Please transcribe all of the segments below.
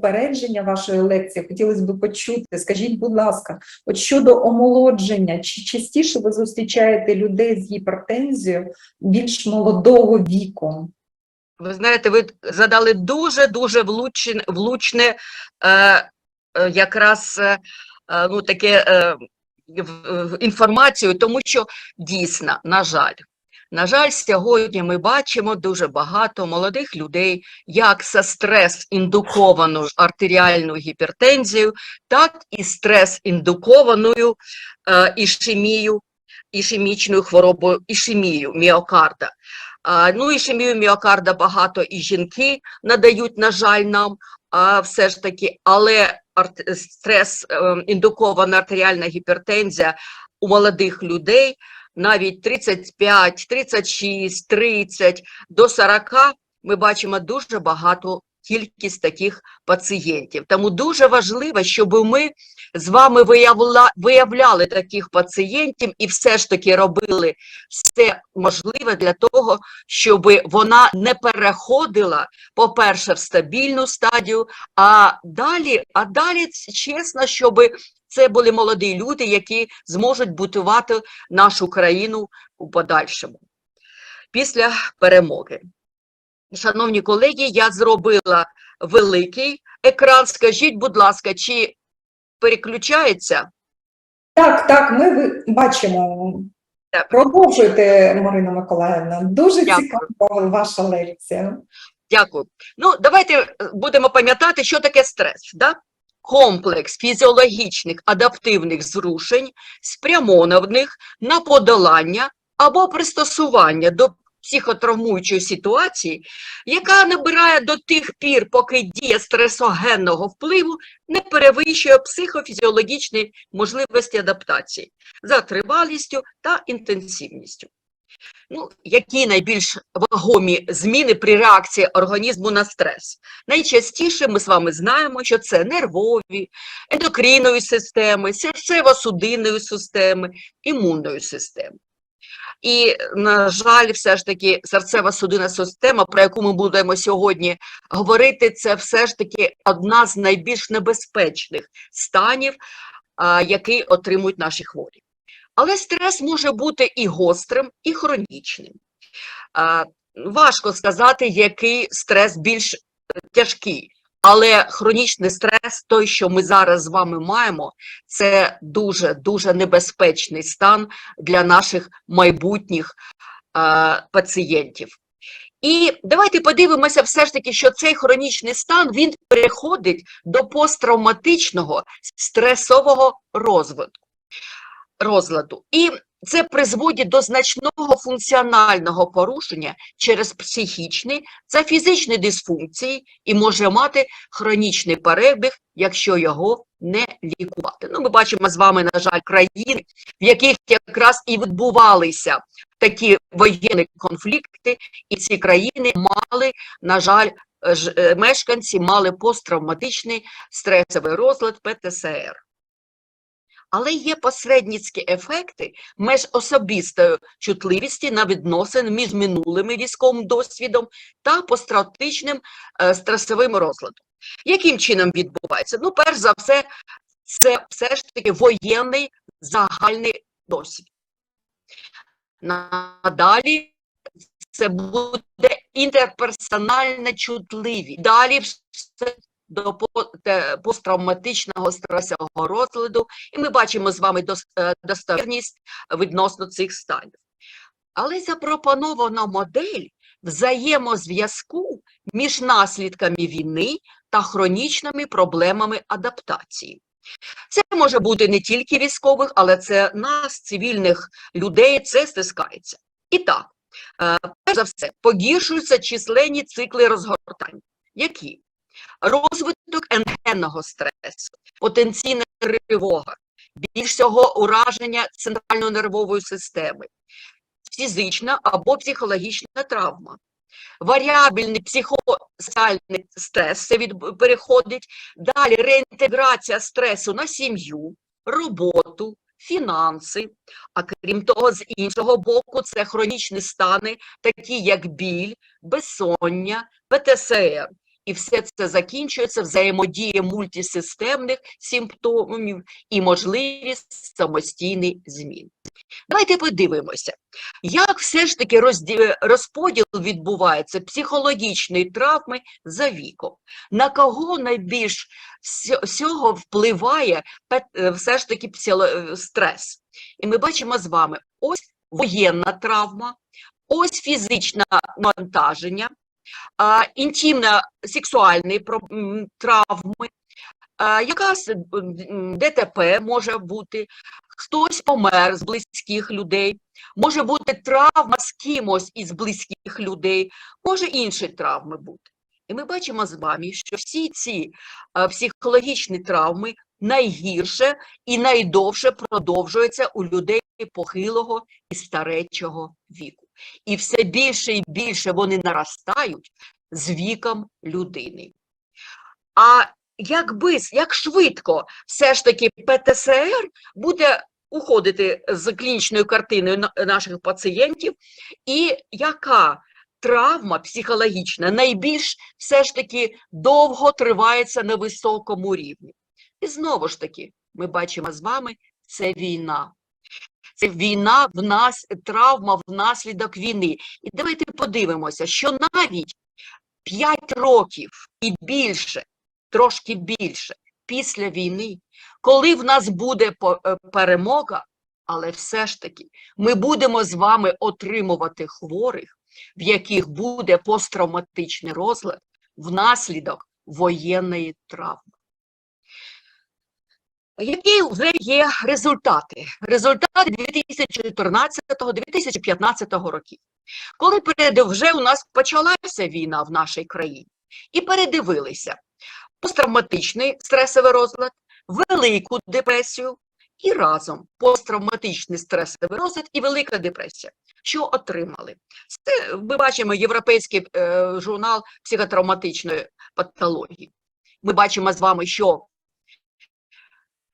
опередження вашої лекції хотілося б почути. Скажіть, будь ласка, от щодо омолодження, чи частіше ви зустрічаєте людей з гіпертензією більш молодого віку? Ви знаєте, ви задали дуже-дуже влучне, влучне е, е, якраз е, е, ну, таке е, інформацію, тому що дійсно, на жаль, на жаль, сьогодні ми бачимо дуже багато молодих людей, як за стрес-індуковану артеріальну гіпертензію, так і стрес-індукованою е, ішемію, ішемічною хворобою, ішемію міокарда. А, ну, ішемію міокарда багато і жінки надають, на жаль, нам, а, все ж таки, але стрес, ем, індукована артеріальна гіпертензія у молодих людей навіть 35, 36, 30 до 40 ми бачимо дуже багато кількість таких пацієнтів. Тому дуже важливо, щоб ми з вами виявла, виявляли таких пацієнтів і все ж таки робили все можливе для того, щоб вона не переходила, по-перше, в стабільну стадію, а далі, а далі чесно, щоб це були молоді люди, які зможуть будувати нашу країну у подальшому. Після перемоги. Шановні колеги, я зробила великий екран. Скажіть, будь ласка, чи переключається? Так, так, ми бачимо. Так. Продовжуйте, Марина Миколаївна. Дуже Дякую. цікава ваша лекція. Дякую. Ну, давайте е, будемо пам'ятати, що таке стрес. Да? Комплекс фізіологічних адаптивних зрушень, спрямованих на подолання або пристосування до психотравмуючої ситуації, яка набирає до тих пір, поки дія стресогенного впливу не перевищує психофізіологічні можливості адаптації за тривалістю та інтенсивністю. Ну, які найбільш вагомі зміни при реакції організму на стрес? Найчастіше ми з вами знаємо, що це нервові, ендокринові системи, серцево-судинної системи, імунної системи. І, на жаль, все ж таки серцево-судинна система, про яку ми будемо сьогодні говорити, це все ж таки одна з найбільш небезпечних станів, які отримують наші хворі. Але стрес може бути і гострим, і хронічним. Важко сказати, який стрес більш тяжкий. Але хронічний стрес, той, що ми зараз з вами маємо, це дуже дуже небезпечний стан для наших майбутніх пацієнтів. І давайте подивимося, все ж таки, що цей хронічний стан він переходить до посттравматичного стресового розвитку розладу. І це призводить до значного функціонального порушення через психічні та фізичні дисфункції і може мати хронічний перебіг, якщо його не лікувати. Ну, ми бачимо з вами, на жаль, країни, в яких якраз і відбувалися такі воєнні конфлікти, і ці країни мали, на жаль, е, мешканці мали посттравматичний стресовий розлад ПТСР. Але є посередницькі ефекти меж особистої чутливості на відносини між минулим військовим досвідом та посттравматичним е, стресовим розладом. Яким чином відбувається? Ну, перш за все, це все ж таки воєнний загальний досвід. Надалі це буде інтерперсональна чутливість. Далі все до посттравматичного стресового розладу, і ми бачимо з вами е, достовірність відносно цих станів. Але запропонована модель взаємозв'язку між наслідками війни та хронічними проблемами адаптації. Це може бути не тільки військових, але це нас, цивільних людей, це стискається. І так, е, перш за все, погіршуються численні цикли розгортання. Які? Розвиток ендогенного стресу, потенційна тривога, більш всього ураження центральної нервової системи, фізична або психологічна травма, варіабельний психосоціальний стрес це від, переходить, далі реінтеграція стресу на сім'ю, роботу, фінанси, а крім того, з іншого боку, це хронічні стани, такі як біль, безсоння, ПТСР. І все це закінчується взаємодією мультисистемних симптомів і можливість самостійних змін. Давайте подивимося, як все ж таки розподіл відбувається психологічної травми за віком. На кого найбільш всього впливає е, все ж таки е, стрес? І ми бачимо з вами ось воєнна травма, ось фізичне навантаження, а, інтимно-сексуальні травми, якась ДТП може бути, хтось помер з близьких людей, може бути травма з кимось із близьких людей, може інші травми бути. І ми бачимо з вами, що всі ці психологічні травми найгірше і найдовше продовжуються у людей похилого і старечого віку. І все більше і більше вони наростають з віком людини. А якби, як швидко все ж таки ПТСР буде уходити з клінічною картиною наших пацієнтів, і яка травма психологічна найбільш все ж таки довго тривається на високому рівні? І знову ж таки, ми бачимо з вами, це війна. Це війна в нас, травма внаслідок війни. І давайте подивимося, що навіть 5 років і більше, трошки більше, після війни, коли в нас буде е, перемога, але все ж таки ми будемо з вами отримувати хворих, в яких буде посттравматичний розлад внаслідок воєнної травми. Які вже є результати? Результати 2014-2015 років. Коли вже у нас почалася війна в нашій країні, і передивилися посттравматичний стресовий розлад, велику депресію і разом посттравматичний стресовий розлад і велика депресія. Що отримали? Це ми бачимо європейський е, журнал психотравматичної патології. Ми бачимо з вами, що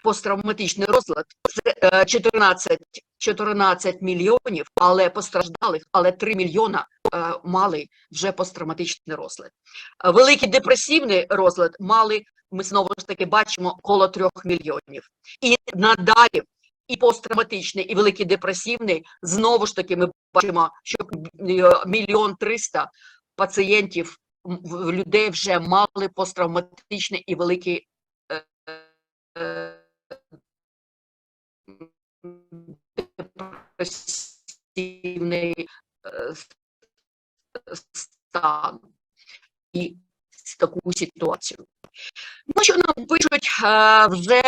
посттравматичний розлад це е, 14, 14 мільйонів, але постраждалих, але 3 мільйона е, мали вже посттравматичний розлад. Е, Великий депресивний розлад мали, ми знову ж таки бачимо, коло 3 мільйонів. І надалі і посттравматичний, і великий депресивний, знову ж таки ми бачимо, що е, мільйон триста пацієнтів, людей вже мали посттравматичний і великий е, е, депресивний е, стан і таку ситуацію. Ну, що нам пишуть е, вже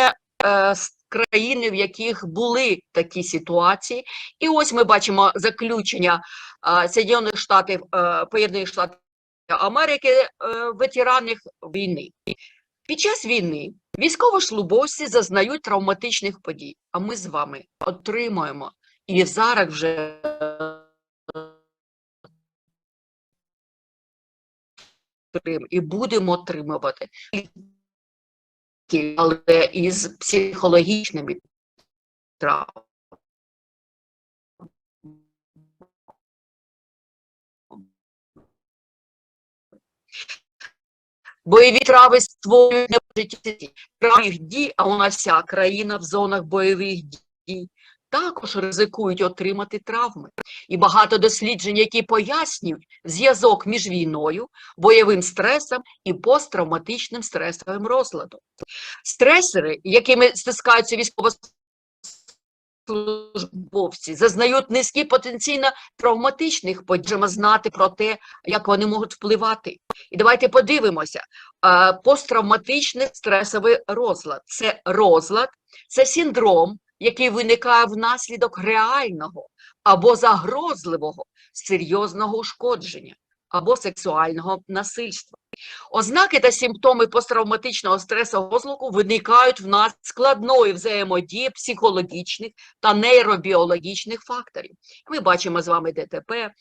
е, з країни, в яких були такі ситуації. І ось ми бачимо заключення Соєднаних Штатів, Поєднаних Штатів Америки ветеранів війни. Під час війни військовослужбовці зазнають травматичних подій, а ми з вами отримуємо і зараз вже і будемо отримувати, але із психологічними травмами. Бойові трави створюють небожиттєві бойових дій, а нас вся країна в зонах бойових дій також ризикують отримати травми. І багато досліджень, які пояснюють зв'язок між війною, бойовим стресом і посттравматичним стресовим розладом. Стресори, якими стискаються військовослужбовці, зазнають низькі потенційно травматичних подій. Знати про те, як вони можуть впливати. І давайте подивимося. Посттравматичний стресовий розлад це розлад, це синдром, який виникає внаслідок реального або загрозливого серйозного ушкодження або сексуального насильства. Ознаки та симптоми посттравматичного стресового розладу виникають в нас складної взаємодії психологічних та нейробіологічних факторів. Ми бачимо з вами ДТП,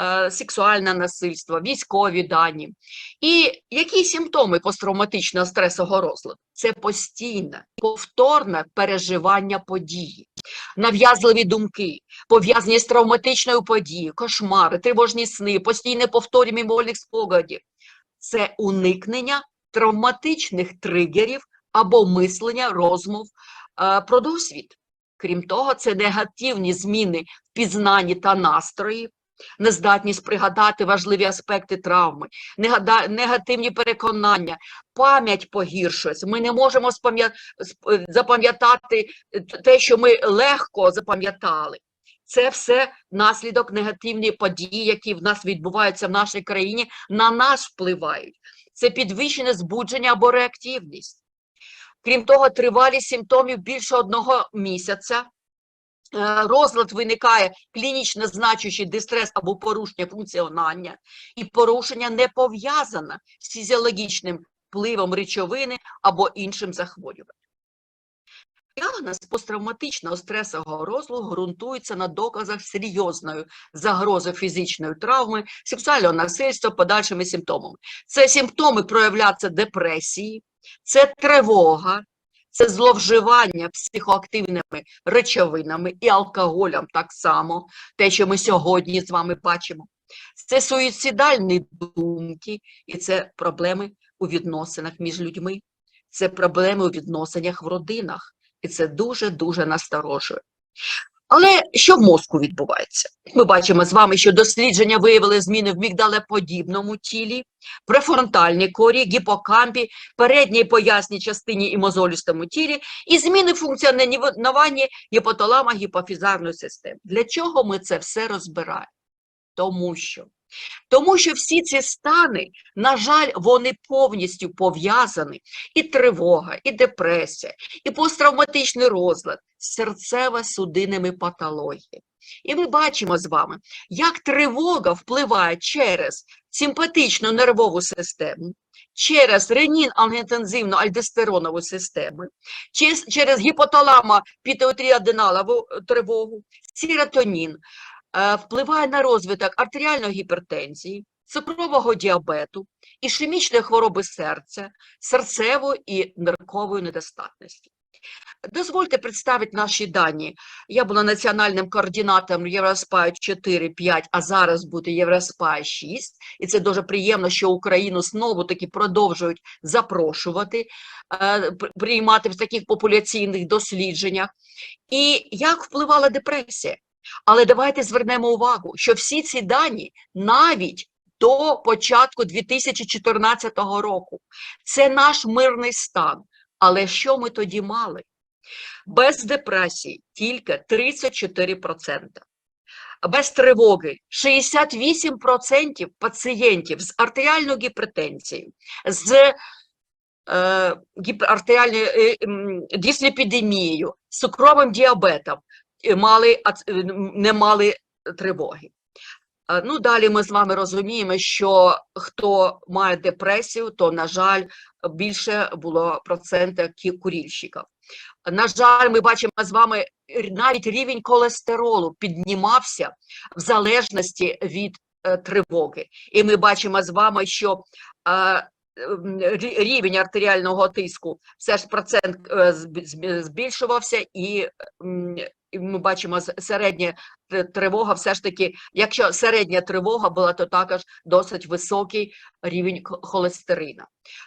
е, сексуальне насильство, військові дані. І які симптоми посттравматичного стресового розладу? Це постійне, повторне переживання події, нав'язливі думки, пов'язані з травматичною подією, кошмари, тривожні сни, постійне повторі мимовольних спогадів. це уникнення травматичних тригерів або мислення розмов е, про досвід. Крім того, це негативні зміни в пізнанні та настрої, нездатність пригадати важливі аспекти травми, негативні переконання, пам'ять погіршується. Ми не можемо запам'ятати те, що ми легко запам'ятали. Це все наслідок негативні події, які в нас відбуваються в нашій країні, на нас впливають. Це підвищене збудження або реактивність. Крім того, тривалість симптомів більше одного місяця. Е, Розлад виникає клінічно значущий дистрес або порушення функціонування, і порушення не пов'язане з фізіологічним впливом речовини або іншим захворюванням. Діагноз посттравматичного стресового розладу ґрунтується на доказах серйозної загрози фізичної травми, сексуального насильства, подальшими симптомами. Це симптоми проявляться депресії, це тривога, це зловживання психоактивними речовинами і алкоголем так само, те, що ми сьогодні з вами бачимо. Це суїцидальні думки, і це проблеми у відносинах між людьми, це проблеми у відносинах в родинах, і це дуже-дуже насторожує. Але що в мозку відбувається? Ми бачимо з вами, що дослідження виявили зміни в мігдалеподібному тілі, префронтальній корі, гіпокампі, передній поясній частині і мозолістому тілі, і зміни функціонування гіпоталама гіпофізарної системи. Для чого ми це все розбираємо? Тому що тому що всі ці стани, на жаль, вони повністю пов'язані і тривога, і депресія, і посттравматичний розлад серцево-судинними патологіями. І ми бачимо з вами, як тривога впливає через симпатичну нервову систему, через ренін ангіотензивну альдостеронову систему, через, гіпоталамо пітеотріаденалову тривогу, серотонін, е, впливає на розвиток артеріальної гіпертензії, цукрового діабету, ішемічної хвороби серця, серцевої і ниркової недостатності. Дозвольте представити наші дані. Я була національним координатором Євроспай 4-5, а зараз буде Євроспай 6. І це дуже приємно, що Україну знову таки продовжують запрошувати, е, приймати в таких популяційних дослідженнях. І як впливала депресія? Але давайте звернемо увагу, що всі ці дані навіть до початку 2014 року це наш мирний стан. Але що ми тоді мали? Без депресії тільки 34%. Без тривоги 68% пацієнтів з артеріальною гіпертензією, з е, гіп- артеріальною е, м, дисліпідемією, з цукровим діабетом мали, ац- е, не мали тривоги. Е, Ну, далі ми з вами розуміємо, що хто має депресію, то, на жаль, більше було процентів курільщиків. На жаль, ми бачимо з вами навіть рівень холестеролу піднімався в залежності від е, тривоги. І ми бачимо з вами, що е, рівень артеріального тиску все ж процент е, зб- зб- збільшувався, і ми бачимо середня тривога, все ж таки, якщо середня тривога була, то також досить високий рівень холестерина.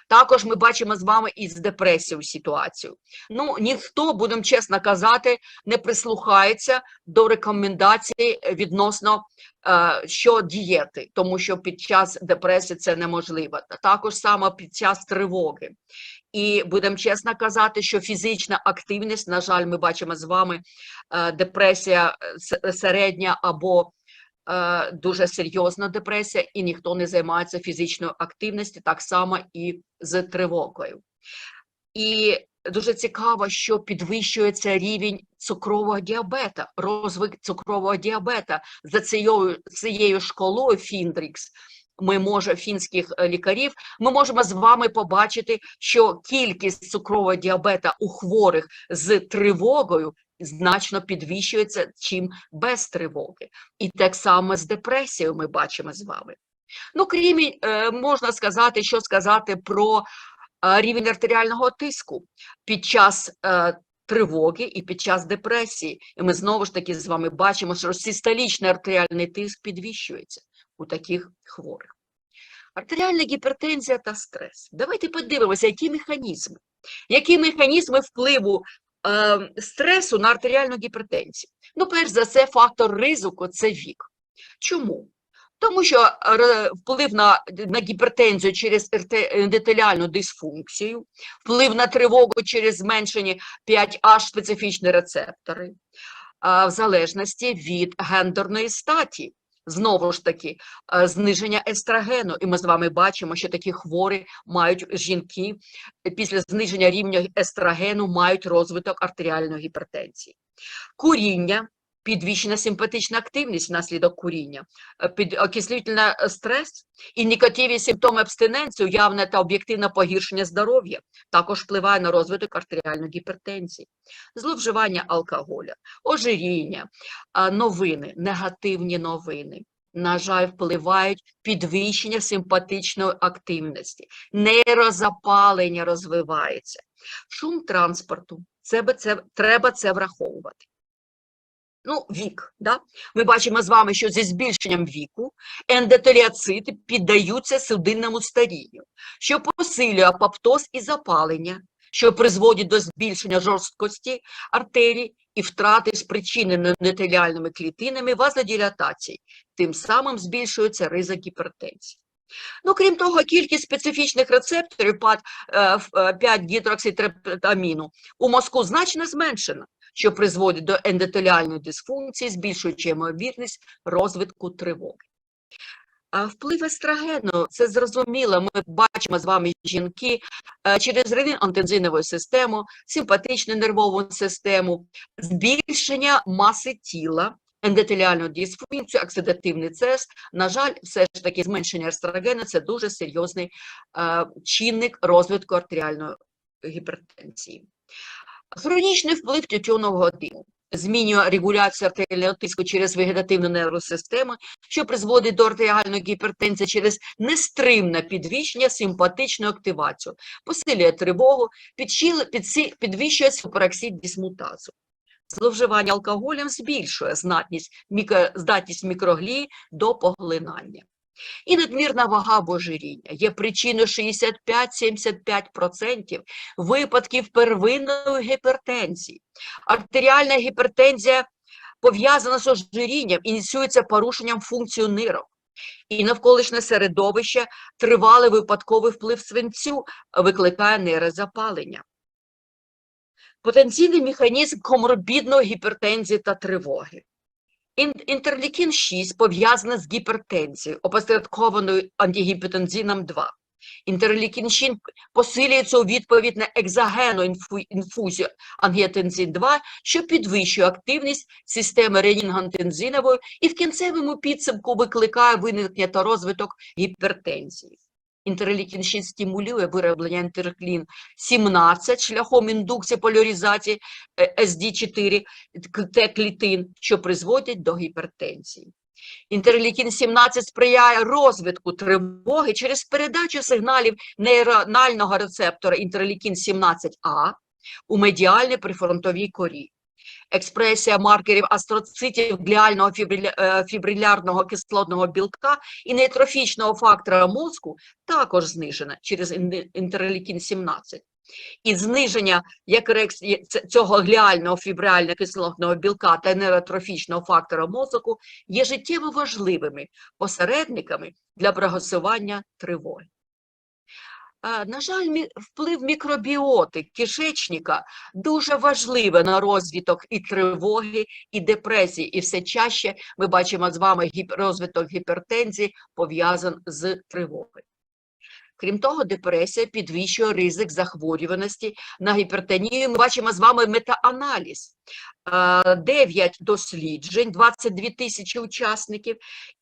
Також ми бачимо з вами і з депресією ситуацію. Ну, ніхто, будемо чесно казати, не прислухається до рекомендацій відносно е, що дієти, тому що під час депресії це неможливо. Також саме під час тривоги. І будемо чесно казати, що фізична активність, на жаль, ми бачимо з вами е, депресія середня або е, дуже серйозна депресія, і ніхто не займається фізичною активністю, так само і з тривогою. І дуже цікаво, що підвищується рівень цукрового діабета, розвиток цукрового діабета за цією, цією школою Фіндрікс. Ми може фінських е, лікарів, ми можемо з вами побачити, що кількість цукрового діабета у хворих з тривогою значно підвищується, чим без тривоги. І так само з депресією ми бачимо з вами. Ну, крім е, можна сказати, що сказати про е, рівень артеріального тиску під час тривоги і під час депресії. І ми знову ж таки з вами бачимо, що систолічний артеріальний тиск підвищується у таких хворих. Артеріальна гіпертензія та стрес. Давайте подивимося, які механізми. Які механізми впливу е, стресу на артеріальну гіпертензію? Ну, перш за все, фактор ризику це вік. Чому? Тому що вплив на, на гіпертензію через ендотеліальну дисфункцію, вплив на тривогу через зменшені 5H специфічні рецептори, в залежності від гендерної статі. Знову ж таки, е, зниження естрогену. І ми з вами бачимо, що такі хворі мають жінки після зниження рівня естрогену мають розвиток артеріальної гіпертензії. Куріння, підвищена симпатична активність внаслідок куріння, е, під окислительний е, стрес і нікотиві симптоми абстиненції, уявне та об'єктивне погіршення здоров'я також впливає на розвиток артеріальної гіпертензії, зловживання алкоголя, ожиріння, новини, негативні новини. На жаль, впливають підвищення симпатичної активності, нейрозапалення розвивається, шум транспорту. Це, це треба це враховувати. Ну, вік, да? Ми бачимо з вами, що зі збільшенням віку ендотеліоцити піддаються судинному старінню, що посилює апоптоз і запалення, що призводить до збільшення жорсткості артерій і втрати спричиненої ендотеліальними клітинами вазодилатації, тим самим збільшується ризик гіпертензії. Ну, крім того, кількість специфічних рецепторів е, 5 гідрокситрептаміну у мозку значно зменшена, що призводить до ендотеліальної дисфункції, збільшуючи ймовірність розвитку тривоги. Вплив естрогену, це зрозуміло, ми бачимо з вами жінки е, через ренин-антензинову систему, симпатичну нервову систему, збільшення маси тіла, ендотеліальну дисфункцію, оксидативний цест. На жаль, все ж таки зменшення естрогену – це дуже серйозний е, чинник розвитку артеріальної гіпертензії. Хронічний вплив тютюнового диму змінює регуляцію артеріального тиску через вегетативну нервну систему, що призводить до артеріальної гіпертензії через нестримне підвищення симпатичної активацію, посилює тривогу, підвищує супероксид дисмутазу. Зловживання алкоголем збільшує здатність мікроглії до поглинання. І надмірна вага або ожиріння є причиною 65-75% випадків первинної гіпертензії. Артеріальна гіпертензія пов'язана з ожирінням, ініціюється порушенням функцію нирок. І навколишнє середовище тривалий випадковий вплив свинцю викликає нейрозапалення. Потенційний механізм коморбідної гіпертензії та тривоги. Ін- Інтерлікін 6 пов'язаний з гіпертензією, опосередкованою антигіпотензином 2. Інтерлікін 6 посилюється у відповідь на екзогенну інфузію ангіотензин 2, що підвищує активність системи ренінгантензинової і в кінцевому підсумку викликає виникнення та розвиток гіпертензії. Інтерлікін 6 стимулює вироблення інтерклін 17 шляхом індукції поляризації SD4 Т-клітин, що призводять до гіпертензії. Інтерлікін 17 сприяє розвитку тривоги через передачу сигналів нейронального рецептора інтерлікін 17А у медіальній прифронтовій корі. Експресія маркерів астроцитів гліального е, фібрилярного кислотного білка і нейтрофічного фактора мозку також знижена через ін- інтерлікін 17. І зниження як рекс- цього гліального фібрильного кислотного білка та нейротрофічного фактора мозку є життєво важливими посередниками для прогресування тривоги. На жаль, вплив мікробіоти кишечника дуже важливий на розвиток і тривоги, і депресії. І все чаще ми бачимо з вами розвиток гіпертензії пов'язан з тривогою. Крім того, депресія підвищує ризик захворюваності на гіпертонію. Ми бачимо з вами метааналіз. Е, 9 досліджень, 22 тисячі учасників,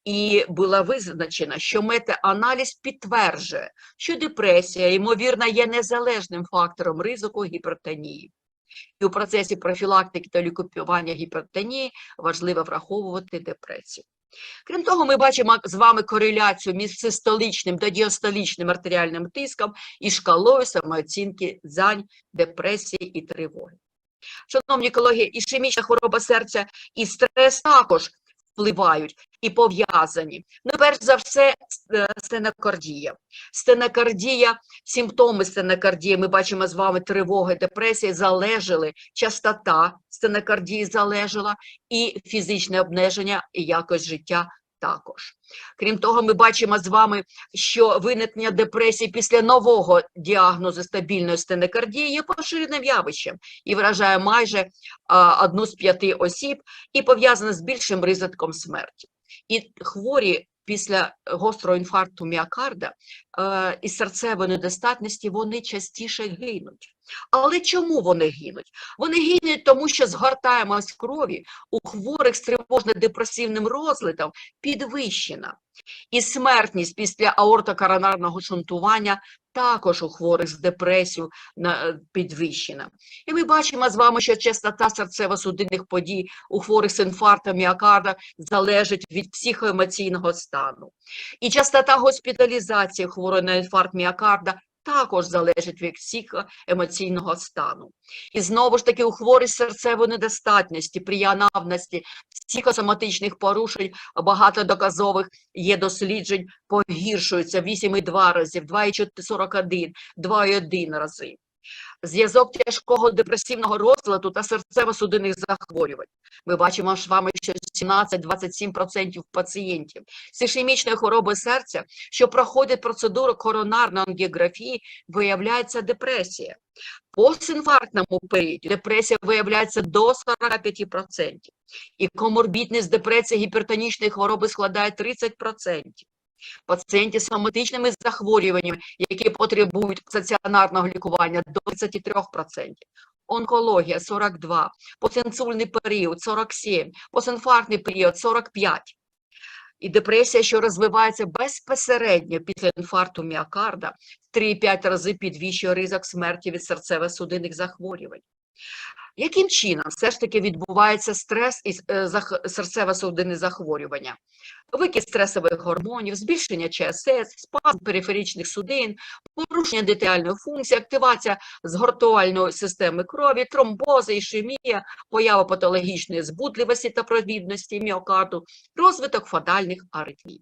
і було визначено, що метааналіз підтверджує, що депресія, ймовірно, є незалежним фактором ризику гіпертонії. І у процесі профілактики та лікування гіпертонії важливо враховувати депресію. Крім того, ми бачимо з вами кореляцію між систолічним та діастолічним артеріальним тиском і шкалою самооцінки зань, депресії і тривоги. Шановні колеги, ішемічна хвороба серця і стрес також впливають і пов'язані. Ну, перш за все, е, стенокардія. Стенокардія, симптоми стенокардії, ми бачимо з вами тривоги, депресії залежали, частота стенокардії залежала, і фізичне обмеження, і якось життя також. Крім того, ми бачимо з вами, що виникнення депресії після нового діагнозу стабільної стенокардії є поширеним явищем і вражає майже а, одну з п'яти осіб і пов'язане з більшим ризиком смерті. І хворі після гострого інфаркту міокарда е, і серцевої недостатності вони частіше гинуть. Але чому вони гинуть? Вони гинуть, тому що згортаємость крові у хворих з тривожно-депресивним розладом підвищена. І смертність після аортокоронарного шунтування також у хворих з депресією е, підвищена. І ми бачимо з вами, що частота серцево-судинних подій у хворих з інфарктом міокарда залежить від психоемоційного стану. І частота госпіталізації хворої на інфаркт міокарда також залежить від всіх емоційного стану. І знову ж таки у хворих серцевої недостатності, приянавності, психосоматичних порушень багатодоказових є досліджень, погіршуються 8,2 разів, 2,41, 2,1 рази. Зв'язок тяжкого депресивного розладу та серцево-судинних захворювань. Ми бачимо з вами, що 17-27% пацієнтів з ішемічною хворобою серця, що проходять процедуру коронарної ангіографії, виявляється депресія. В постінфарктному періоді депресія виявляється до 45%. І коморбідність депресії гіпертонічної хвороби складає 30%. Пацієнти з соматичними захворюваннями, які потребують стаціонарного лікування, до 33%. Онкологія 42, постінсульний період 47, постінфарктний період 45. І депресія, що розвивається безпосередньо після інфаркту міокарда, в 3-5 рази підвищує ризик смерті від серцево-судинних захворювань. Яким чином все ж таки відбувається стрес і е, серцево-судинні захворювання? Викид стресових гормонів, збільшення ЧСС, спазм периферичних судин, порушення дитальної функції, активація згортувальної системи крові, тромбози, ішемія, поява патологічної збудливості та провідності міокарду, розвиток фатальних аритмій.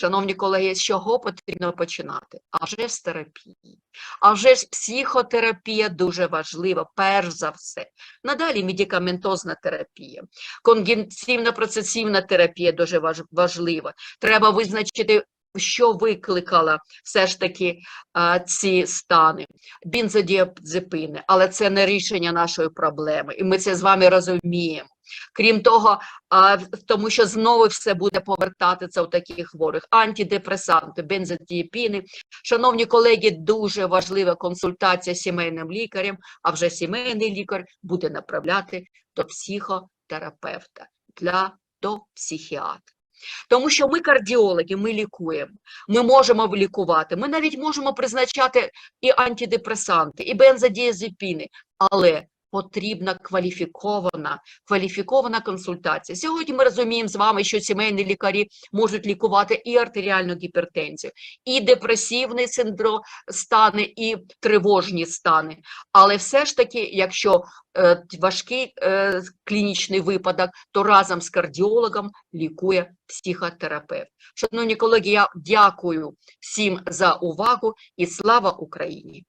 Шановні колеги, з чого потрібно починати? А вже з терапії. А вже ж психотерапія дуже важлива, перш за все. Надалі медикаментозна терапія, конгенційно процесивна терапія дуже важлива. Треба визначити, що викликала все ж таки а, ці стани, бензодіазепини, але це не рішення нашої проблеми, і ми це з вами розуміємо. Крім того, а, тому що знову все буде повертатися у таких хворих. Антидепресанти, бензодіапіни. Шановні колеги, дуже важлива консультація з сімейним лікарем, а вже сімейний лікар буде направляти до психотерапевта, для, до психіатра. Тому що ми кардіологи, ми лікуємо, ми можемо лікувати, ми навіть можемо призначати і антидепресанти, і бензодіазепіни, але потрібна кваліфікована, кваліфікована консультація. Сьогодні ми розуміємо з вами, що сімейні лікарі можуть лікувати і артеріальну гіпертензію, і депресивний синдром стани, і тривожні стани. Але все ж таки, якщо е, важкий е, клінічний випадок, то разом з кардіологом лікує психотерапевт. Шановні колеги, я дякую всім за увагу і слава Україні!